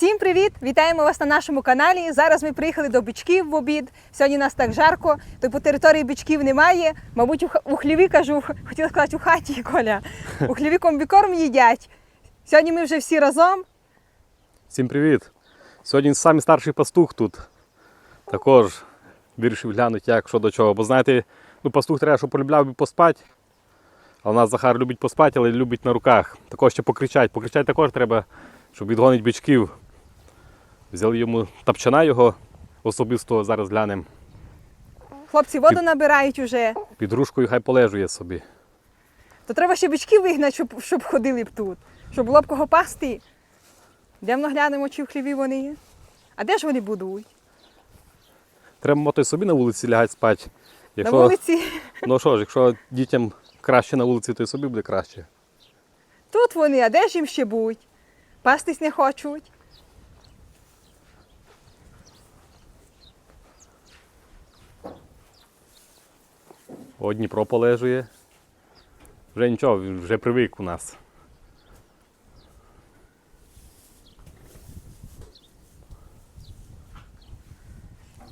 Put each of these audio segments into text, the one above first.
Всім привіт! Вітаємо вас на нашому каналі. Зараз ми приїхали до бичків в обід. Сьогодні нас так жарко, то по території бичків немає. Мабуть, у, хліві кажу, хотіла сказати у хаті Коля. У хліві комбікорм їдять. Сьогодні ми вже всі разом. Всім привіт! Сьогодні самий старший пастух тут. Також вирішив глянути, як що до чого. Бо знаєте, ну пастух треба, щоб полюбляв би поспати. А у нас Захар любить поспати, але любить на руках. Також ще покричать. Покричать також треба, щоб відгонити бичків. Взяли йому тапчана його особисто, зараз глянемо. Хлопці воду набирають уже. Під грушкою хай полежує собі. То треба ще бичків вигнати, щоб, щоб ходили б тут, щоб було б кого пасти. Йдемо глянемо, чи в хліві вони є. А де ж вони будуть? Треба мото собі на вулиці лягати спати. На вулиці. Ну що ж, якщо дітям краще на вулиці, то й собі буде краще. Тут вони, а де ж їм ще будуть? Пастись не хочуть. О, Дніпро полежує. Вже нічого, він вже привик у нас.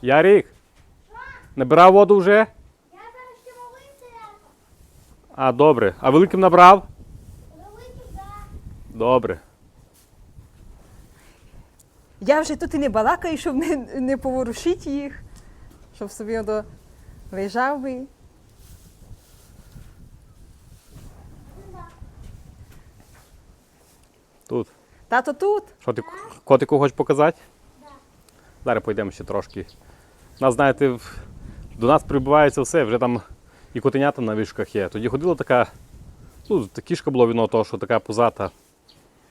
Ярік! Набирав воду вже? Я зараз ще молився, А, добре. А великим набрав? великий да. Добре. Я вже тут і не балакаю, щоб не, не поворушити їх, щоб собі ото лежав би. Тут. Тато тут. Що ти котику хочеш показати? Зараз пойдемо ще трошки. У Нас, знаєте, в- до нас прибувається все, вже там і котенята на вишках є. Тоді ходила така, ну, кішка була від того, що така пузата.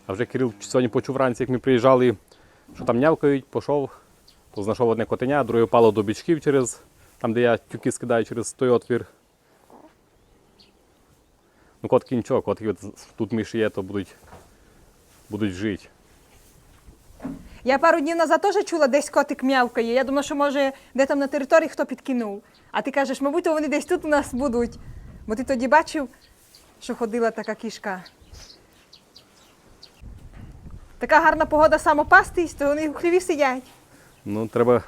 А вже Кирил сьогодні почув вранці, як ми приїжджали, що там нявкають, пішов, то знайшов одне котеня, друге впало до бічків через, там, де я тюки скидаю через той отвір. Ну, котки нічого, котки тут миші є, то будуть, будуть жити. Я пару днів назад теж чула, десь котик м'явкає. Я думала, що може де там на території хто підкинув. А ти кажеш, мабуть, то вони десь тут у нас будуть. Бо ти тоді бачив, що ходила така кішка. Така гарна погода самопастись, то вони в хліві сидять. Ну, треба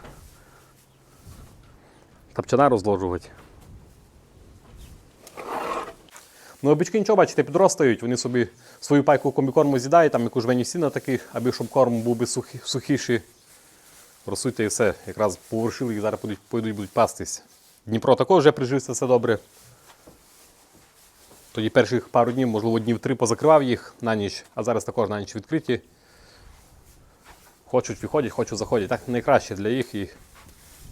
тапчана розложувати. Ну, бички нічого, бачите, підростають, вони собі свою пайку комбікорму з'їдають, там яку жмені сіна таких, аби щоб корм був би сухі, сухіший. Росуйте і все. Якраз повершили і зараз пойдуть, пойдуть будуть пастись. Дніпро також вже прижився все добре. Тоді перших пару днів, можливо, днів три позакривав їх на ніч, а зараз також на ніч відкриті. Хочуть виходять, хочуть заходять. Так найкраще для їх і,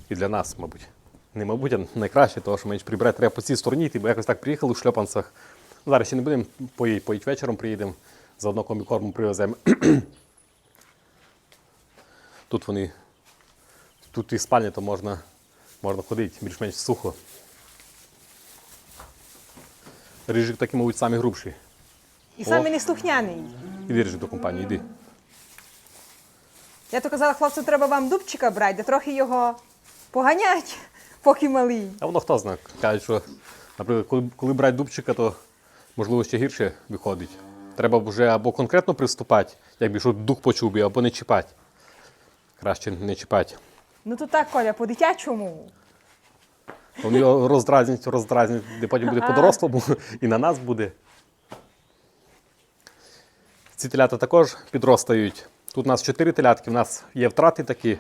і для нас, мабуть. Не мабуть, а найкраще, тому що менш прибирати треба по цій стороні, йти, бо якось так приїхали у шльопанцях. Ну, зараз ще не будемо поїти, поїть вечором приїдемо, заодно комбікорму привеземо. Тут вони, тут і спальня, то можна, можна ходити більш-менш сухо. Рижик такий, мабуть, самі грубші. І самі неслухняний. Іди рижик до компанії, йди. Я то казала, хлопцю, треба вам дубчика брати, де трохи його поганять, поки малий. А воно хто знає. Кажуть, що, наприклад, коли, коли брати дубчика, то можливо ще гірше виходить. Треба вже або конкретно приступати, якби що дух почув би, або не чіпати. Краще не чіпати. Ну то так, Коля, по-дитячому. Вони його роздразнять, роздразнять, де потім буде по-дорослому і на нас буде. Ці телята також підростають. Тут у нас 4 телятки, у нас є втрати такі.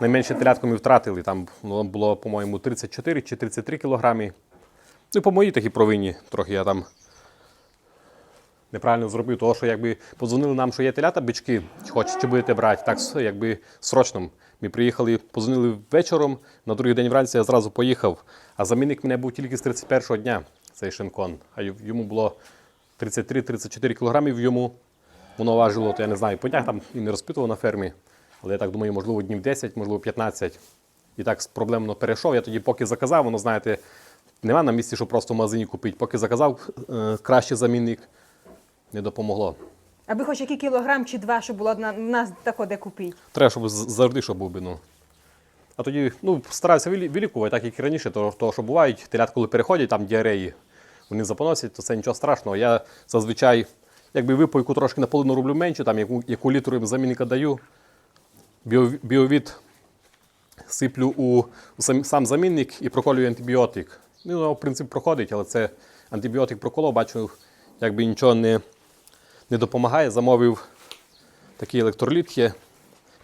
Найменше телятку ми втратили. Там ну, було, по-моєму, 34 чи 33 кілограмі. Ну і по моїй такій провині трохи я там неправильно зробив, тому що якби подзвонили нам, що є телята, бички, хочете, будете брати, так якби срочно. Ми приїхали, подзвонили вечором, на другий день вранці я зразу поїхав. А замінник мене був тільки з 31-го дня, цей шинкон. А йому було 33-34 кілограмів йому. Воно важило, то я не знаю, по днях там і не розпитував на фермі. Але я так думаю, можливо, днів 10, можливо, 15. І так проблемно перейшов. Я тоді, поки заказав, воно, знаєте, нема на місці, щоб просто в магазині купити. Поки заказав е, кращий замінник, не допомогло. Аби хоч який кілограм чи два, щоб було на нас тако де купити. Треба, щоб завжди щоб був би. Ну. А тоді ну, стараюся вилі- вилікувати, так як і раніше, то, то що бувають, телят, коли переходять там діареї, вони запоносять, то це нічого страшного. Я зазвичай якби випойку трошки наполовину роблю менше, там яку, яку літру їм замінника даю. Біо, біовід сиплю у, у сам, сам замінник і проколюю антибіотик. Ну, в принципі, проходить, але це антибіотик проколов, бачу, якби нічого не, не допомагає. Замовив такий електроліт є.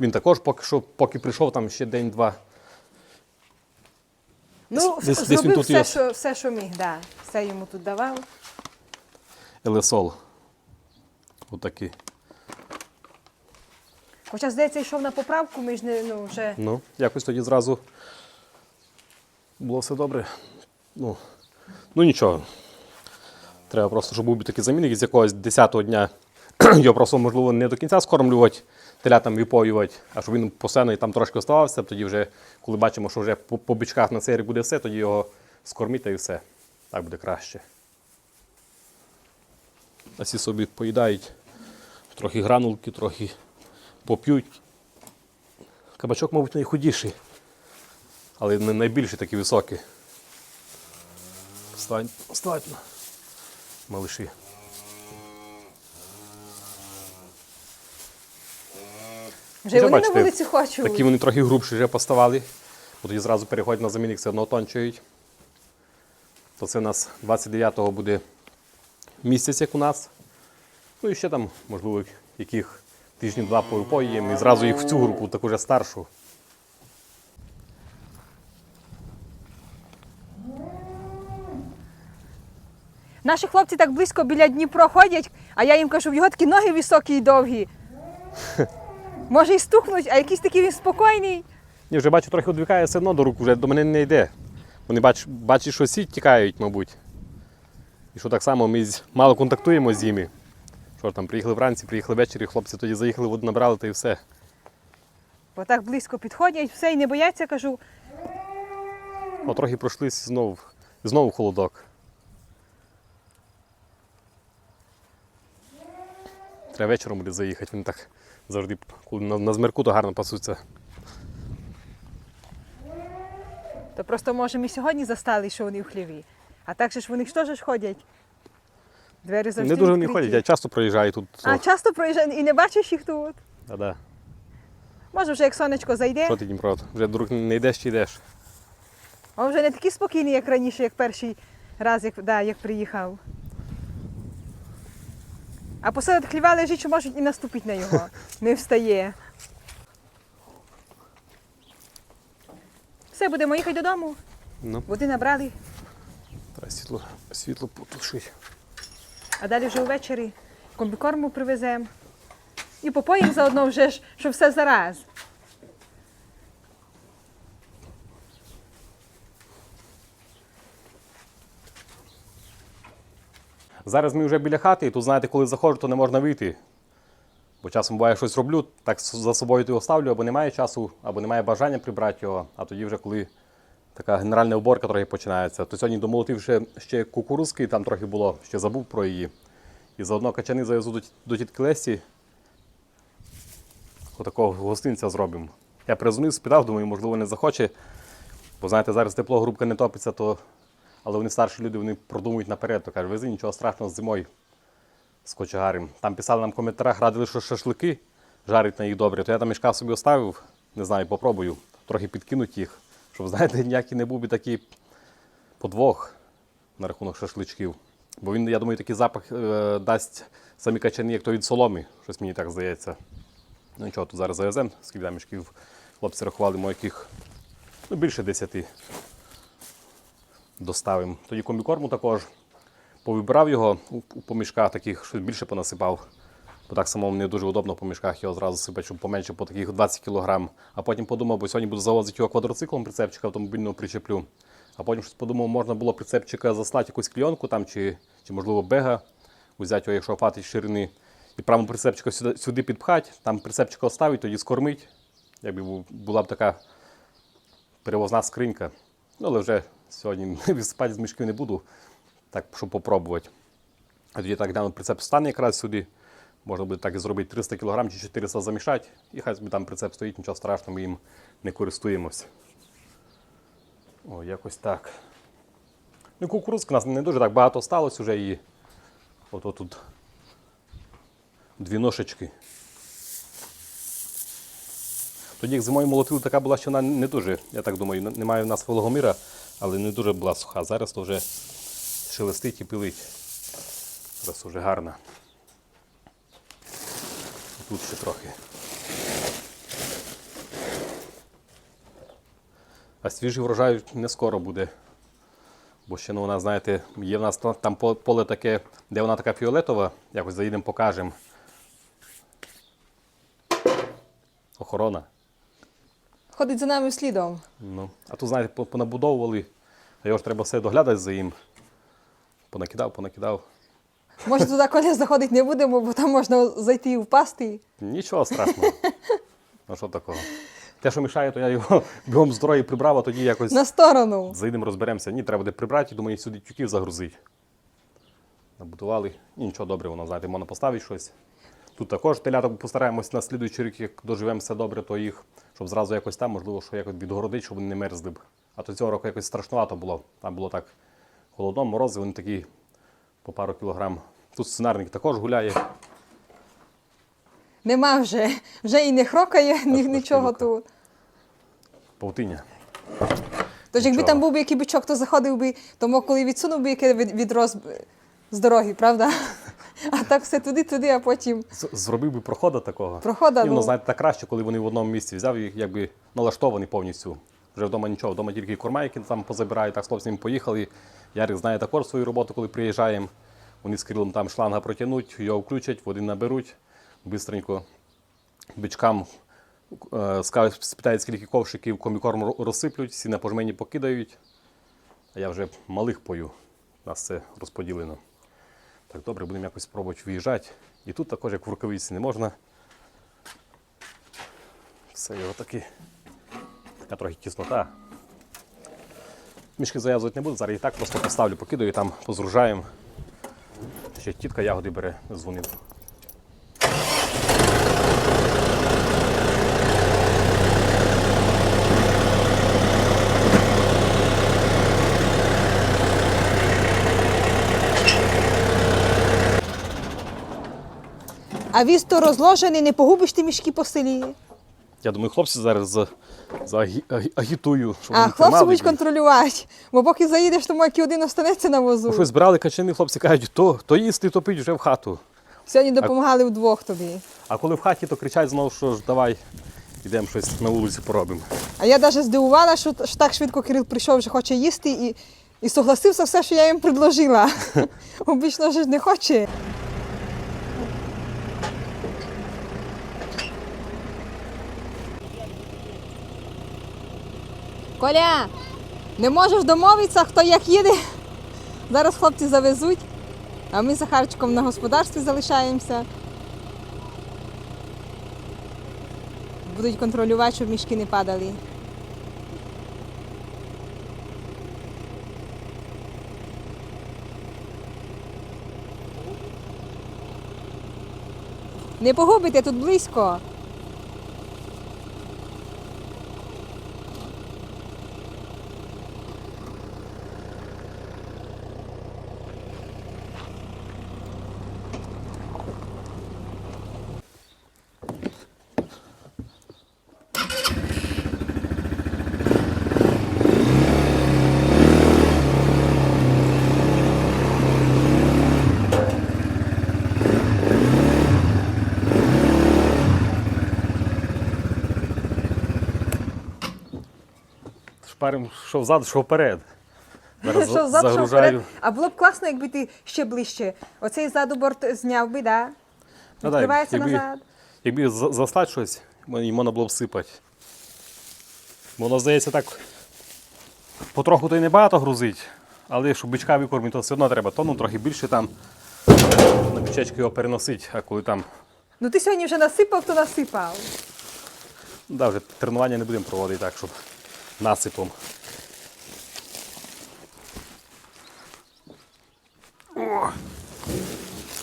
Він також поки що, поки прийшов, там ще день-два. Ну, Десь- десь він зробив тут все, є. що, все, що міг, да. все йому тут давав. Елесол. Отакий. Хоча, здається, йшов на поправку, ми ж не ну, вже. Ну, якось тоді зразу було все добре. Ну, ну нічого. Треба просто, щоб був такий замінник з якогось 10-го дня. Його просто, можливо, не до кінця скормлювати, телятам випоювати, а щоб він постійно і там трошки оставався, тоді вже, коли бачимо, що вже по, по бичках на цей буде все, тоді його скормити і все. Так буде краще. А собі поїдають трохи гранулки, трохи поп'ють. Кабачок, мабуть, найхудіший, але не найбільший такий високий. Встань, встань, малиші. Вже, вони бачите, на вулиці хочуть. Такі вони трохи грубші вже поставали. Бо тоді зразу переходять на замінник, все одно тончають. То це у нас 29-го буде місяць, як у нас. Ну і ще там, можливо, яких тижнів два поїмо. І зразу їх в цю групу, таку вже старшу. Наші хлопці так близько біля Дніпро ходять, а я їм кажу, в його такі ноги високі і довгі. Може і стукнуть, а якийсь такий він спокійний. Ні, вже бачу, трохи відвікає все одно до рук, вже до мене не йде. Вони бач, бачать, що всі тікають, мабуть. І що так само ми мало контактуємо з ними. Що ж там, приїхали вранці, приїхали ввечері, хлопці тоді заїхали, воду набрали та і все. Бо так близько підходять, все і не бояться, кажу. О, трохи пройшлись знову, знову холодок. Треба вечором буде заїхати, вони так завжди, коли на, на змерку, то гарно пасуться. То просто може ми сьогодні застали, що вони в хліві. А так же ж вони ж теж ходять. Двері завжди Не дуже вони відкриті. ходять, я часто проїжджаю тут. А часто проїжджають і не бачиш їх тут. Да-да. Може, вже як сонечко зайде, Що ти, Дніпро, вже до рук не йдеш чи йдеш? а вже не такі спокійні, як раніше, як перший раз, як, да, як приїхав. А посеред хліва лежить, що можуть і наступити на його. Не встає. Все, будемо їхати додому. Ну, Води набрали, Та світло, світло потушити. а далі вже ввечері комбікорму привеземо. І попоїмо заодно вже ж, що все зараз. Зараз ми вже біля хати, і тут, знаєте, коли заходжу, то не можна вийти. Бо часом буває щось роблю, так за собою його ставлю, або немає часу, або немає бажання прибрати його, а тоді вже коли така генеральна уборка трохи починається. То сьогодні домолотив ще, ще кукурузки, там трохи було, ще забув про її. І заодно качани завезу до, до тітки Лесі. Отакого гостинця зробимо. Я призвонив, спитав, думаю, можливо, не захоче. Бо знаєте, зараз тепло, грубка не топиться, то але вони старші люди, вони продумують наперед, то кажуть, вези нічого страшного з зимою з кочегарем. Там писали нам в коментарях, радили, що шашлики жарять на їх добре. То я там мішка собі оставив, не знаю, попробую. Трохи підкинуть їх, щоб, знаєте, ніякий не був би такий подвох на рахунок шашличків. Бо він, я думаю, такий запах е, дасть самі качани, як то від соломи. Щось мені так здається. Ну нічого, тут зараз завеземо, скільки мішків хлопці рахували, мо ну, більше десяти доставимо. Тоді комбікорму також повибирав його у, помішках таких, щось більше понасипав. Бо так само мені дуже удобно по мішках його зразу сипати, щоб поменше по таких 20 кг. А потім подумав, бо сьогодні буду завозити його квадроциклом, прицепчика автомобільного причеплю. А потім щось подумав, можна було прицепчика заслати якусь клійонку там, чи, чи можливо бега, взяти його, якщо хватить ширини. І прямо прицепчика сюди, сюди підпхати, там прицепчика оставити, тоді скормить. Якби була б така перевозна скринька. Ну, але вже сьогодні висипати з мішків не буду, так, щоб попробувати. А тоді так гляну, прицеп стане якраз сюди. Можна буде так і зробити 300 кг чи 400 замішати, і хай собі там прицеп стоїть, нічого страшного, ми їм не користуємось. О, якось так. Ну, кукурузки у нас не дуже так багато сталося вже її. От тут дві ношечки. Тоді, як зимою молотили, така була, що вона не дуже, я так думаю, немає в нас вологоміра, але не дуже була суха. Зараз то вже шелестить і пилить. Зараз вже гарна. Тут ще трохи. А свіжий врожай не скоро буде. Бо ще ну, вона, знаєте, є в нас там поле таке, де вона така фіолетова, якось заїдемо, покажемо. Охорона. Ходить за нами слідом. Ну, а тут, знаєте, понабудовували, а його ж треба все доглядати за їм. Понакидав, понакидав. Може, туди коли заходити не будемо, бо там можна зайти і впасти. Нічого страшного. Ну що такого? Те, що мішає, то я його бігом з дороги прибрав, а тоді якось На сторону. заїдемо, розберемося. Ні, треба буде прибрати, думаю, сюди тюків загрузити. Набудували. І нічого добре, воно, знаєте, можна поставити щось. Тут також теляток постараємось на слідуючий рік, як доживемо все добре, то їх, щоб зразу якось там, можливо, що якось відгородити, щоб вони не мерзли б. А то цього року якось страшнувато було. Там було так холодно, морози, вони такі по пару кілограм. Тут сценарник також гуляє. Нема вже. Вже і не хрокає, ні, нічого тут. Павутиння. Тож якби там був би який бичок, то заходив би, тому коли відсунув би яке від, відрос б з дороги, правда? А так все туди-туди, а потім Зробив би прохода такого. прохода. І воно, Ну, знаєте, так краще, коли вони в одному місці взяв і якби налаштовані повністю. Вже вдома нічого, вдома тільки корма, які там позабирають, так з хлопцями поїхали. Ярик знає також свою роботу, коли приїжджаємо. Вони з Кирилом там шланга протягнуть, його включать, води наберуть, бистренько бичкам е, скажуть, спитають, скільки ковшиків комікорм розсиплють, всі на пожмені покидають. А я вже малих пою. У нас це розподілено. Так, добре, будемо якось спробувати виїжджати. І тут також, як в рукавиці, не можна. Все його таки. Така трохи кислота. Мішки зав'язувати не буду, зараз і так просто поставлю, покидаю там, позружаємо. Ще тітка ягоди бере, дзвонив. А віз то розложений, не погубиш ти мішки по селі. Я думаю, хлопці зараз за, за агі- агі- агітую, щоб А вони хлопці тримали будуть контролювати. Бо поки заїдеш, то маки один останеться на Бо возу. Щось збирали качани, хлопці кажуть, то, то їсти, то пить вже в хату. Сьогодні допомагали вдвох тобі. А коли в хаті, то кричать знову, що ж давай йдемо щось на вулиці поробимо. А я навіть здивувала, що, що так швидко Кирил прийшов, вже хоче їсти і, і согласився все, що я їм предложила. Обично ж не хоче. Коля, не можеш домовитися, хто як їде. Зараз хлопці завезуть, а ми з Захарчиком на господарстві залишаємося. Будуть контролювати, щоб мішки не падали. Не погубите, тут близько. Шпарим, що взад, що вперед. Зараз Що взад, що загружаю. вперед. А було б класно, якби ти ще ближче. Оцей ззаду борт зняв би, да? Ну, да, Відкривається якби- назад. Якби за- заслати щось, мені можна було б сипати. Воно, здається, так потроху то й небагато грузить, але щоб бичка викормити, то все одно треба тонну трохи більше там на печечки його переносити, а коли там, Ну ти сьогодні вже насипав, то насипав. ну, да, вже тренування не будемо проводити так, щоб насипом. О!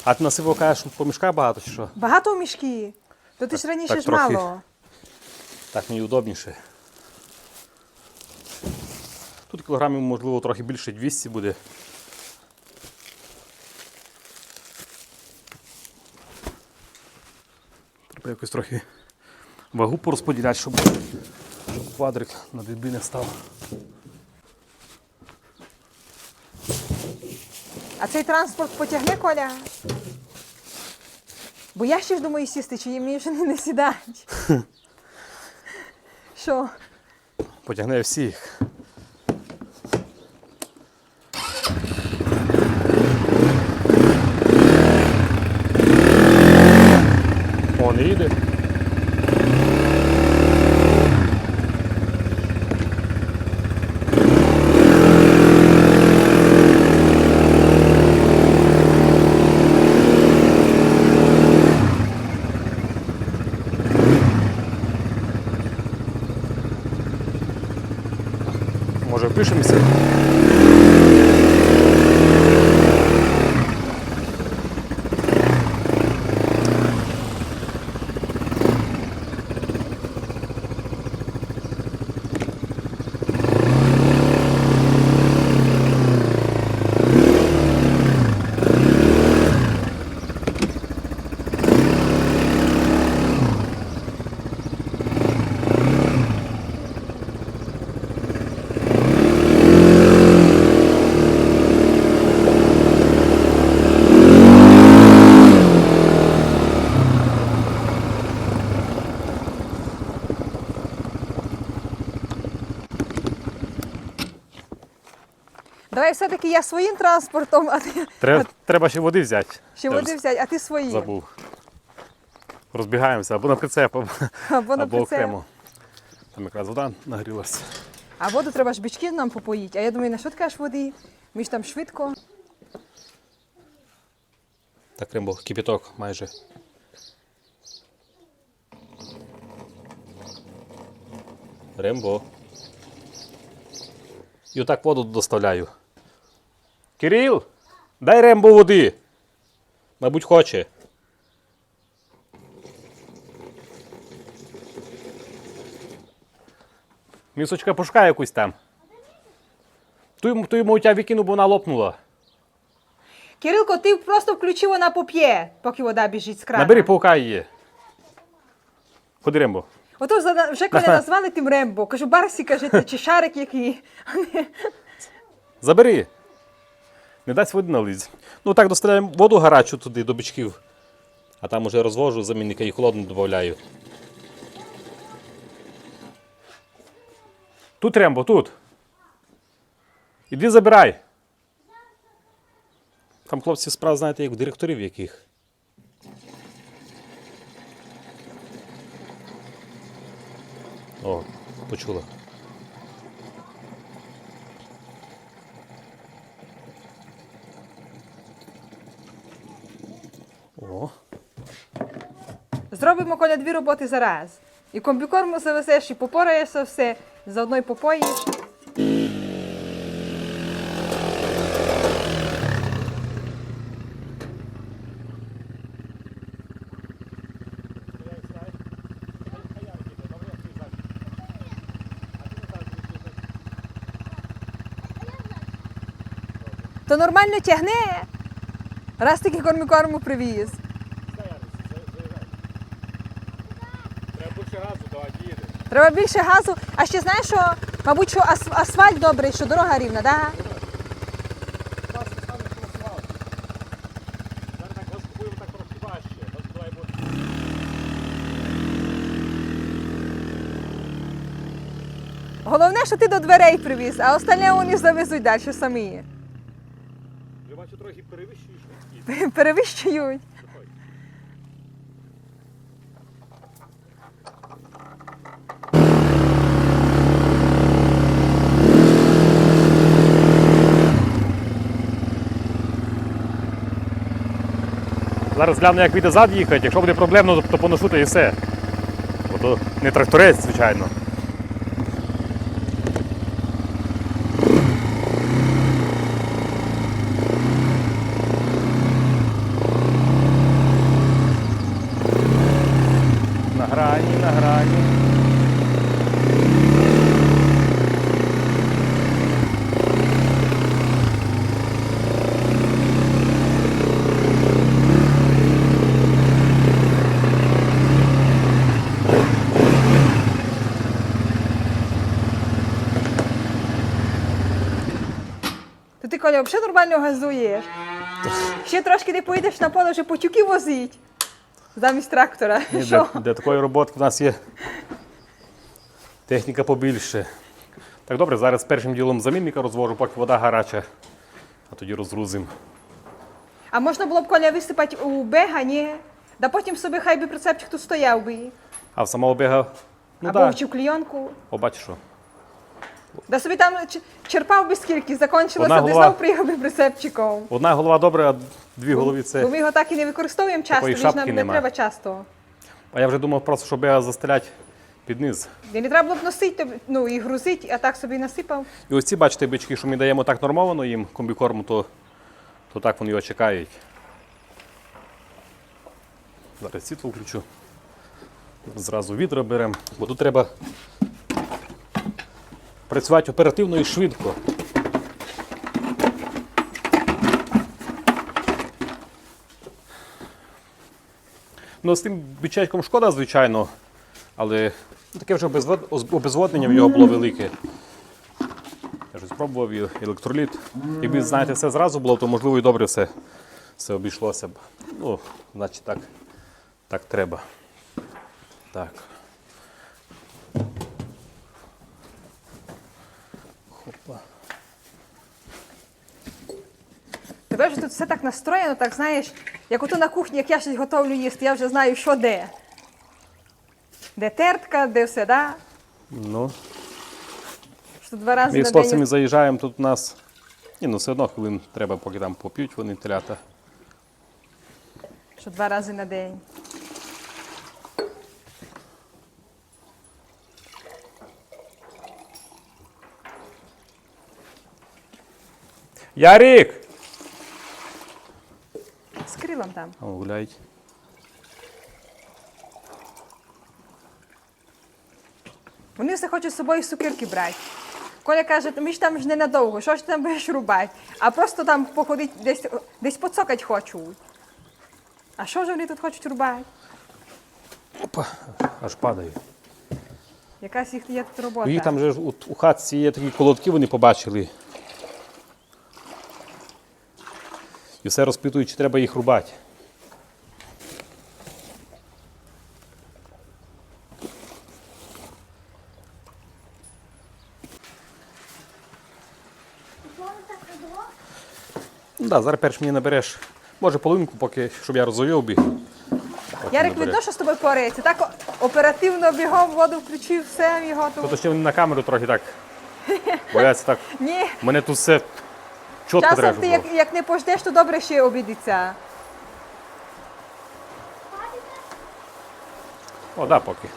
А ти насипав, кажеш, по мішках багато чи що? Багато в мішки. То ти ж раніше так ж трохи. мало. Так мені удобніше. Тут кілограмів, можливо, трохи більше 200 буде. Треба якось трохи вагу порозподіляти, щоб, щоб квадрик на дві не став. А цей транспорт потягне коля. Бо я ще ж думаю сісти, чи мені вже не, сідають. Що? Потягне всіх. О, не їде. Може Все-таки я своїм транспортом, а ти Треба, треба ще води взяти. ще Я води взяти, а ти свої. Забув. Розбігаємося або на прицеп, або, Або на або прицеп. окремо. Там якраз вода нагрілася. А воду треба ж бички нам попоїти. А я думаю, на що ти кажеш води? Ми ж там швидко. Так, Римбо, кипяток майже. Рембо. І отак воду доставляю. Кирил, дай Рембо води. Мабуть, хоче. Місочка пушка якусь там. Ту йому, ту йому у тебе викину, бо вона лопнула. Кирилко, ти просто включи, вона поп'є, поки вода біжить з крана. Набери паука її. Ходи, Рембо. Ото за- вже коли назвали тим Рембо, кажу, Барсі, кажете, чи шарик який. Забери. Не дасть води налить. Ну так, доставляємо воду гарячу туди до бичків. А там уже розвожу замінника і холодну додаю. Тут Рембо, тут. Іди забирай. Там хлопці справ, знаєте, як у директорів яких. О, почула. Зробимо коля дві роботи зараз. І комбікорму завезеш, і попораєшся все, заодно й попоїш. То нормально тягне. Раз таки комбікорму привіз. Треба більше газу давати їде. Треба більше газу. А ще знаєш, що, мабуть, що ас- асфальт добрий, що дорога рівна, так буде. Головне, що ти до дверей привіз, а остальне вони завезуть далі самі. Я бачу трохи перевищуєш. Перевищують. Зараз гляну, як вийде зад їхати. Якщо буде проблемно, то понесу, то і все. Бо то не тракторець, звичайно. На грані, на грані. Коля, взагалі нормально газуєш. Ще трошки не поїдеш на поле, вже потюки возить. Замість трактора. Ні, Що? Для, для такої роботи в нас є техніка побільше. Так добре, зараз першим ділом замінника розвожу, поки вода гаряча, а тоді розгрузимо. А можна було б Коля висипати у бега, ні? Да потім собі хай би прицепчик тут стояв би. А в самого бега, ну Або так, вчив клійонку. побачиш що. Да собі там черпав би скільки, закончилося, голова. знову приїхав би прицепчиком. Одна голова добре, а дві голові Бо це. ми його так і не використовуємо часто, він нам не треба часто. А я вже думав просто, що бега застелять під низ. І не треба було б носити, ну і грузити, а так собі насипав. І ось ці, бачите, бички, що ми даємо так нормовано їм комбікорму, то, то так вони його чекають. Зараз світло включу. Зразу відра беремо, бо тут треба працювати оперативно і швидко. Ну, з тим бичечком шкода, звичайно, але ну, таке вже обезводнення в нього було велике. Я вже спробував електроліт. Якби, знаєте, все зразу було, то можливо і добре все, все обійшлося б. Ну, значить так, так треба. Так. Хопа. Тебе вже тут все так настроєно, так знаєш, як ото на кухні, як я щось готовлю їсти, я вже знаю, що де. Де тертка, де все, да? Ну, Що два рази ми на з хлопцями день. заїжджаємо, тут у нас. Ні, ну все одно хвилин треба, поки там поп'ють вони телята. Що два рази на день. Ярік! З крилом там. О, гуляють. Вони все хочуть з собою сукирки брати. Коля каже, ми ж там ж ненадовго, що ж ти там будеш рубати? А просто там походить, десь, десь поцокать хочуть. А що ж вони тут хочуть рубати? Опа, аж падаю. Якась їх є тут робота. Їх там же у, у хатці є такі колодки, вони побачили. І все розпитують, чи треба їх рубати. Ну да, зараз перш мені набереш. Може половинку, поки, щоб я розовів би. Ярик, набереш. видно, що з тобою порається. Так оперативно бігом воду включив, все його тут. Тобто ще вони на камеру трохи так. Бояться так. Ні, Мене тут все чітко треба. часом щоб ти було. як, як не пождеш, то добре ще обідеться. О, да, поки.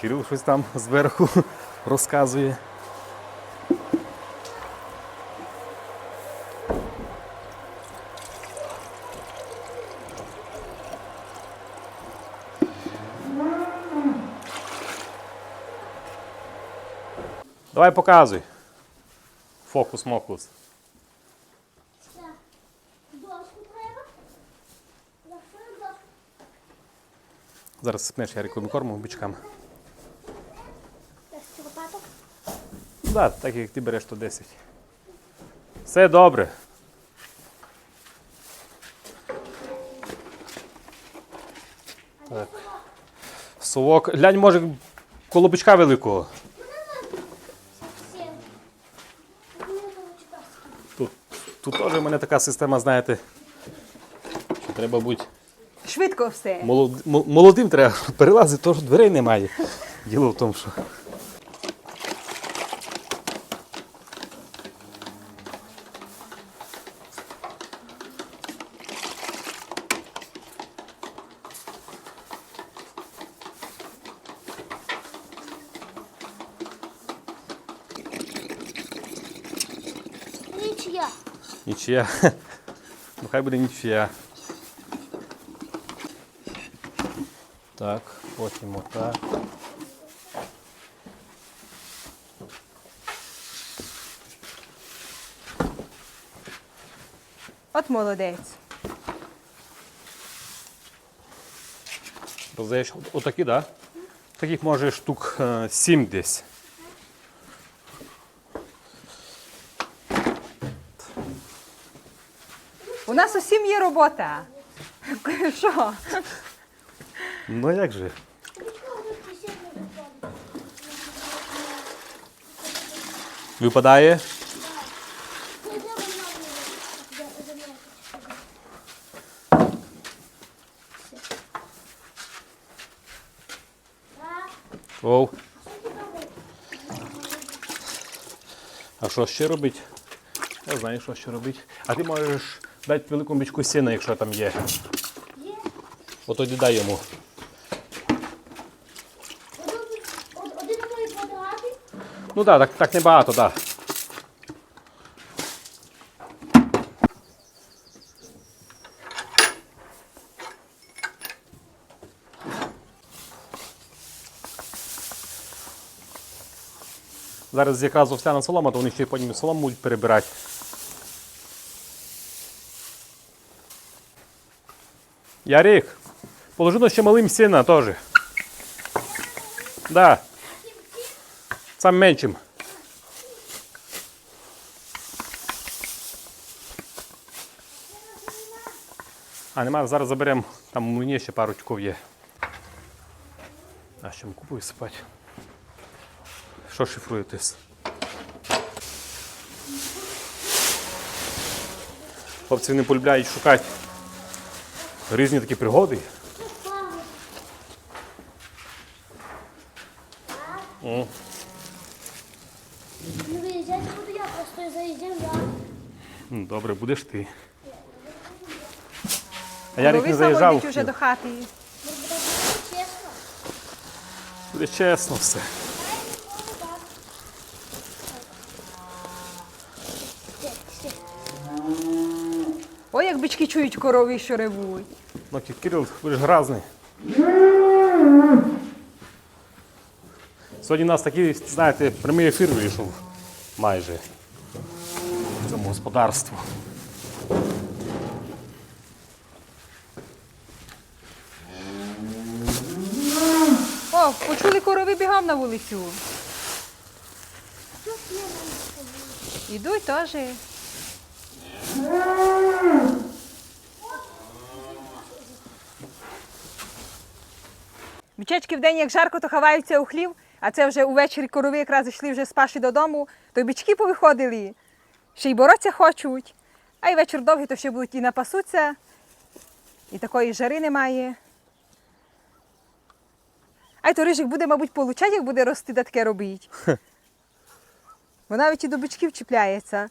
Кирил щось там зверху розказує. Давай показуй. Фокус-мокус. Зараз сипнеш Яриковим кормом бичкам. Да, так як ти береш, то 10. Все добре. Так. Совок. Глянь, може, колобочка великого. Сім. Не получилось. Тут, тут теж в мене така система, знаєте. Що треба бути Швидко все. молод, молодим треба перелазити, що дверей немає. Діло в тому, що. Нічия. Ну хай буде нічия. Так, потім отак. От молодець. Роздаєш отакі, так? Да? Таких може штук е, 7 десь. Нас усім є робота. Що? Ну як же? Випадає. Оу. А що ще робить? Я знаю, що ще робить. А ти можеш дати велику бічку сіна, якщо там є. От тоді дай йому. Один мої квадрати. Ну так, так, так небагато, так. Да. Зараз якраз овсяна солома, то вони ще й потім солому будуть перебирати. Ярик, положи ну ще малим сіна теж. Да. Сам меншим. А, нема, зараз заберемо, там у мені ще пару тюков є. А що купую спати? Що шифруєтесь? Хлопці не полюбляють шукати різні такі пригоди. О, Не виїжджати буду я, просто заїздив я. ну, добре, будеш ти. А Ярик Ви не заїжджав. уже до хати. Буде чесно. Буде чесно все. Ой, чують корови, що ревуть. Ну, Ки- Кирил, будеш гразний. Сьогодні у нас такий, знаєте, прямий ефір вийшов майже в цьому господарству. О, почули корови бігом на вулицю. Ідуть теж. Бичечки в день, як жарко, то ховаються у хлів, а це вже увечері корови якраз йшли вже з паші додому, то й бички повиходили, ще й боротися хочуть. А й вечір довгий, то ще будуть і напасуться, і такої жари немає. А й то рижик буде, мабуть, получать, як буде рости, да таке робить. Бо навіть і до бичків чіпляється.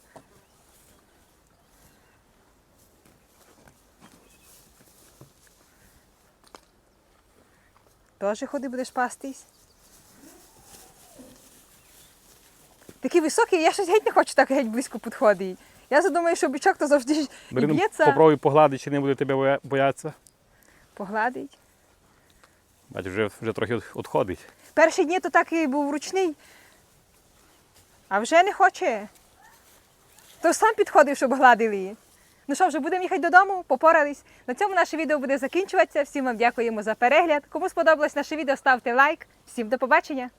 Теж ходи будеш пастись. Такий високий, я щось геть не хочу так геть близько підходити. Я задумаю, що бичок то завжди ж і Бери, ну, б'ється, попробуй погладити, чи не буде тебе боятися. погладить. Бач, вже, вже трохи відходить. Перші дні то так і був ручний, а вже не хоче. То сам підходив, щоб гладили. Ну що, вже будемо їхати додому, попорались. На цьому наше відео буде закінчуватися. Всім вам дякуємо за перегляд. Кому сподобалось наше відео, ставте лайк. Всім до побачення!